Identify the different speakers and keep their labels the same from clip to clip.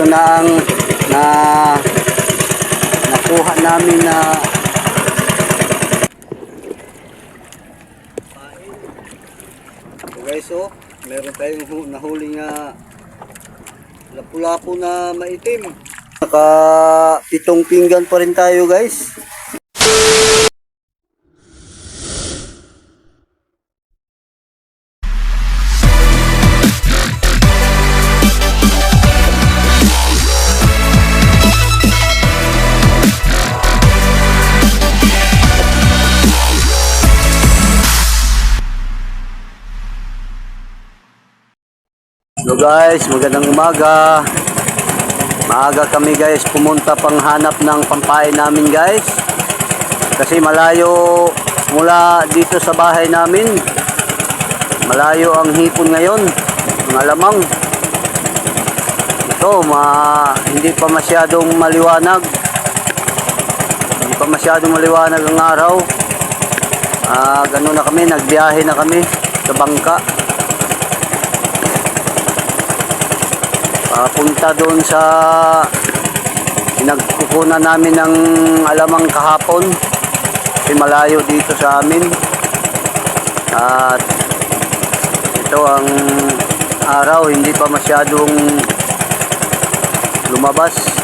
Speaker 1: ito na ang na nakuha namin na So guys, oh, meron tayong hu- nahuli nga lapu-lapu na maitim. Naka pitong pinggan pa rin tayo guys. Guys, magandang umaga. Maaga kami guys pumunta pang hanap ng pampain namin guys. Kasi malayo mula dito sa bahay namin. Malayo ang hipon ngayon. Ang alamang. Ito, ma hindi pa masyadong maliwanag. Hindi pa masyadong maliwanag ang araw. Ah, ganun na kami, nagbiyahe na kami sa bangka. Papunta doon sa pinagkukunan namin ng alamang kahapon. Kasi malayo dito sa amin. At ito ang araw, hindi pa masyadong lumabas.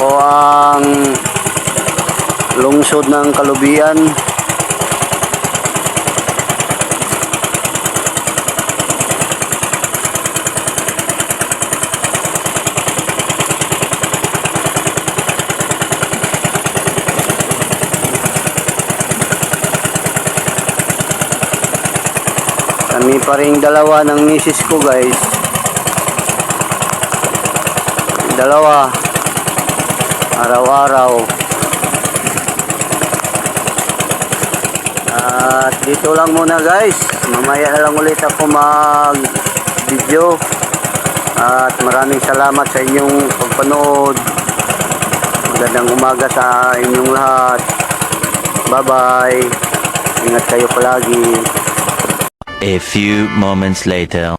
Speaker 1: O ang lungsod ng Kalubian. Kami pa rin dalawa ng misis ko guys. Dalawa araw-araw. Dito lang muna guys. Mamaya na lang ulit ako mag-video. At maraming salamat sa inyong pagpanood. Magandang umaga sa inyong lahat. Bye-bye. Ingat kayo palagi.
Speaker 2: A few moments later.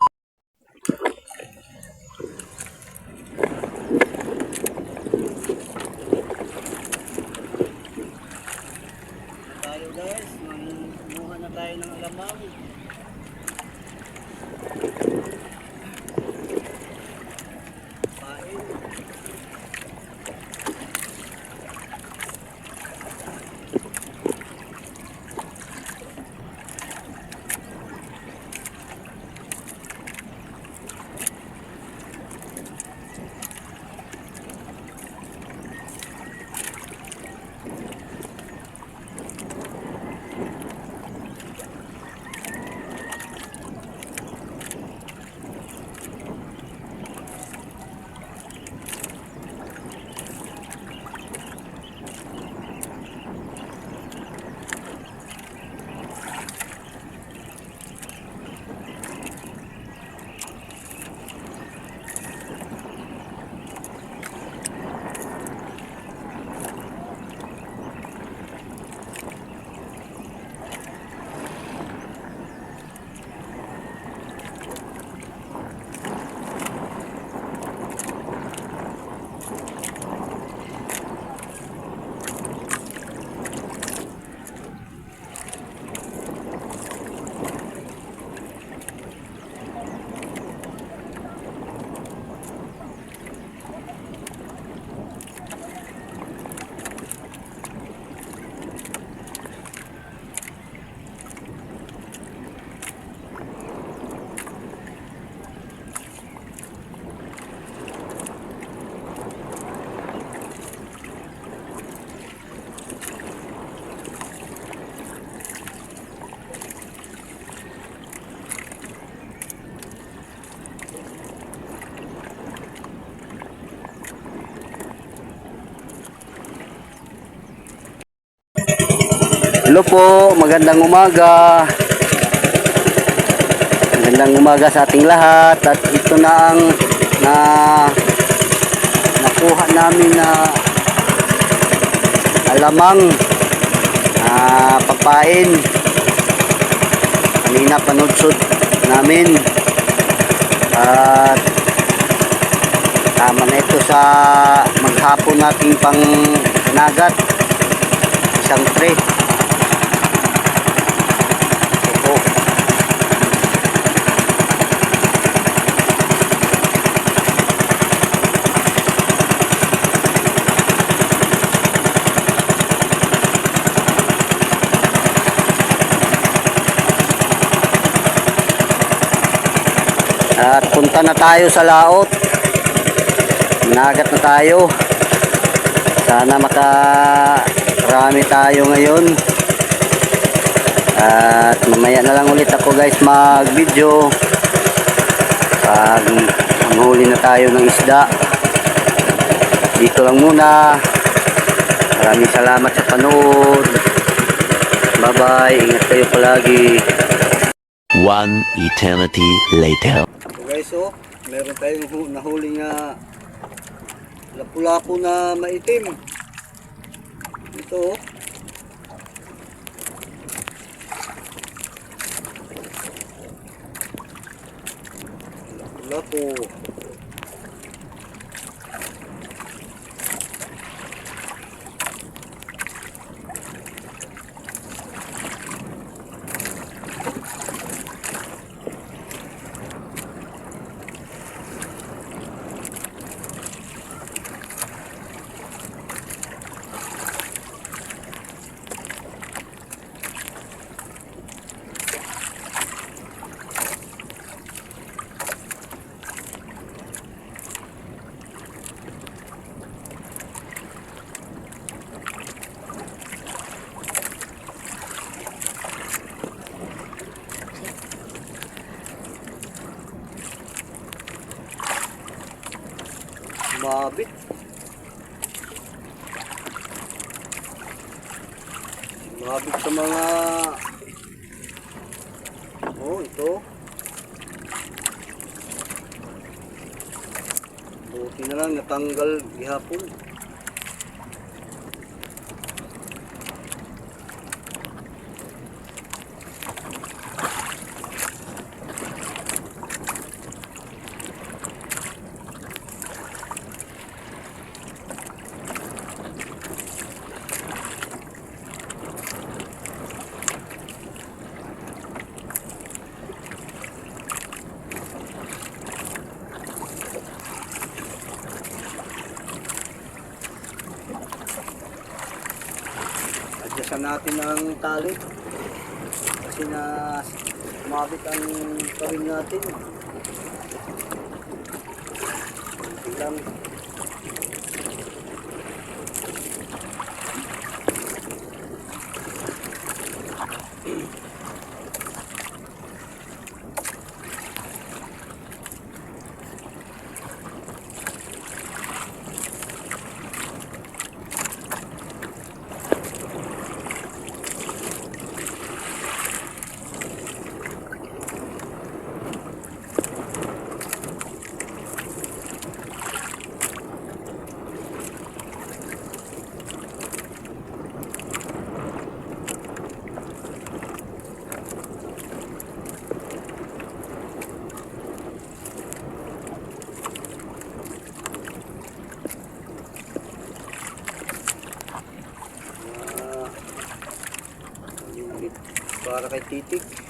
Speaker 1: Hello po, magandang umaga. Magandang umaga sa ating lahat at ito na ang na nakuha namin na alamang na papain. Kanina panudsod namin at tama na ito sa maghapon nating pang nagat isang tray punta na tayo sa laot. Nagat na tayo. Sana makarami tayo ngayon. At mamaya na lang ulit ako guys mag-video. Pag manghuli na tayo ng isda. Dito lang muna. Maraming salamat sa panood. Bye bye. Ingat kayo palagi.
Speaker 2: One eternity later.
Speaker 1: Meron tayong hu- nahuli nga lapu-lapu na maitim. Ito, oh. Lapu-lapu. Mabit. Mabit sa mga Oh, ito. Buti na lang natanggal gihapon. Natin ang tali. Kasi na umabit ang kawin natin. Kunti lang. Ah, maliit. para kay titik.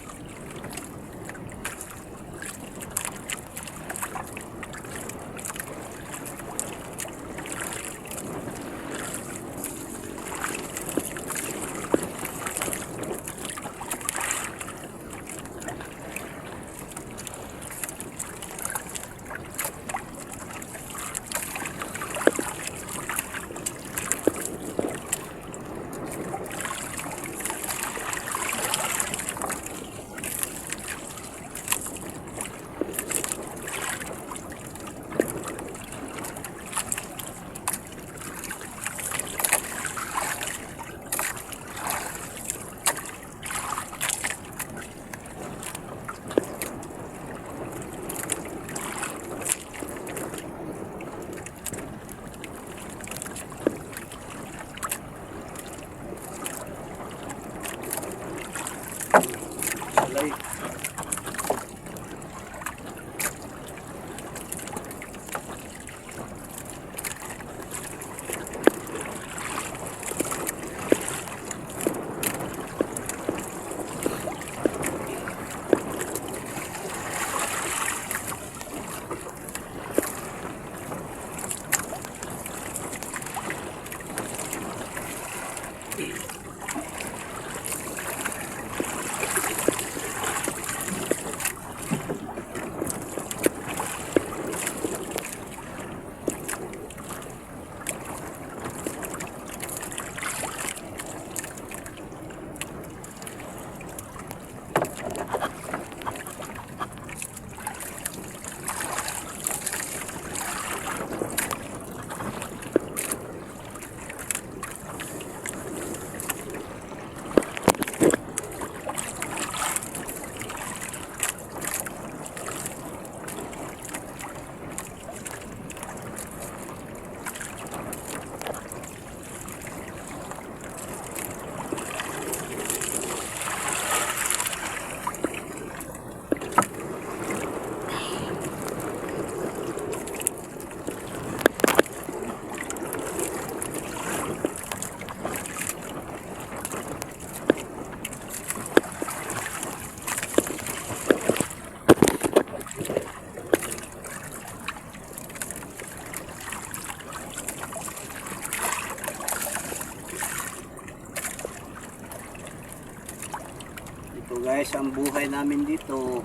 Speaker 1: Guys, ang buhay namin dito.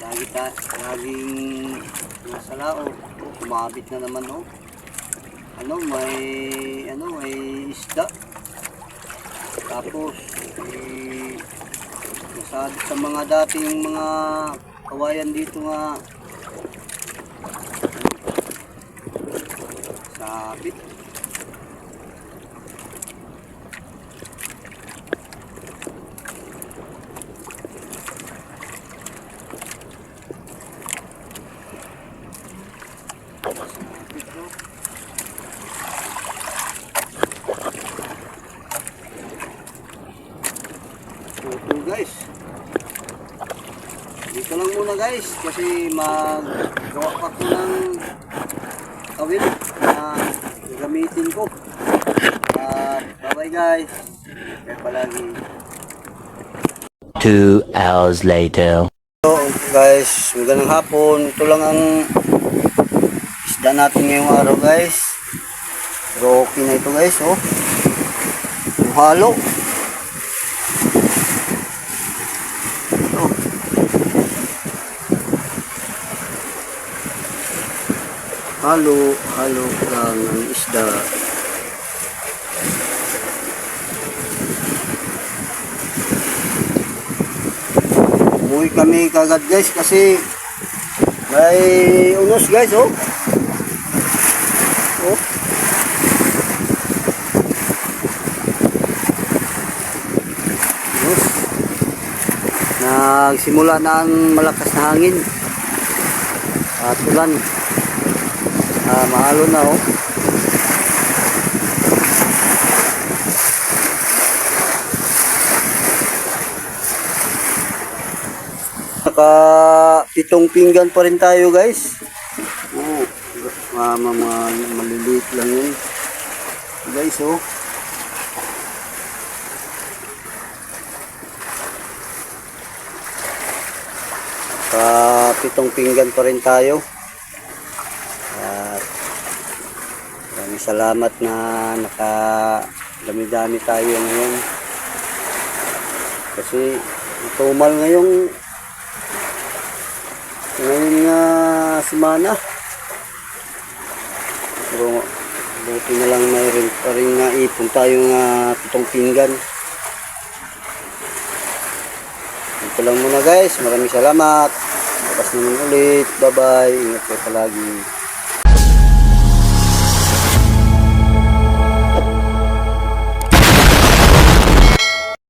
Speaker 1: Lagi ta, laging nasa lao. Oh, kumabit na naman oh. Ano, may ano, may isda. Tapos eh, nasabi sa mga dating mga kawayan dito nga sabit. Sabit, oh. Ito guys. Dito lang muna guys kasi maggawa pa ko ng kawil na gamitin ko. At bye bye guys. Kaya palagi.
Speaker 2: Two hours later.
Speaker 1: So guys, magandang hapon. Ito lang ang isda natin ngayong araw guys. Pero okay na ito guys oh. Halo. Halo, halo lang ang isda. Umuwi kami kagad guys kasi may unos guys oh. Oh. Nagsimula na ang malakas na hangin. At ulan. Ah, mahalo na oh. Naka pitong pinggan pa rin tayo guys. Oh, mga, mga maliliit lang yun. Guys oh. Naka pitong pinggan pa rin tayo. At maraming salamat na naka dami-dami tayo ngayon. Kasi tumal ngayong ngayon nga semana. Pero buti na lang mayroon pa rin nga ipon tayo nga pitong pinggan. Ito lang muna guys. Maraming salamat. Bukas naman ulit. Bye bye. Ingat kayo palagi.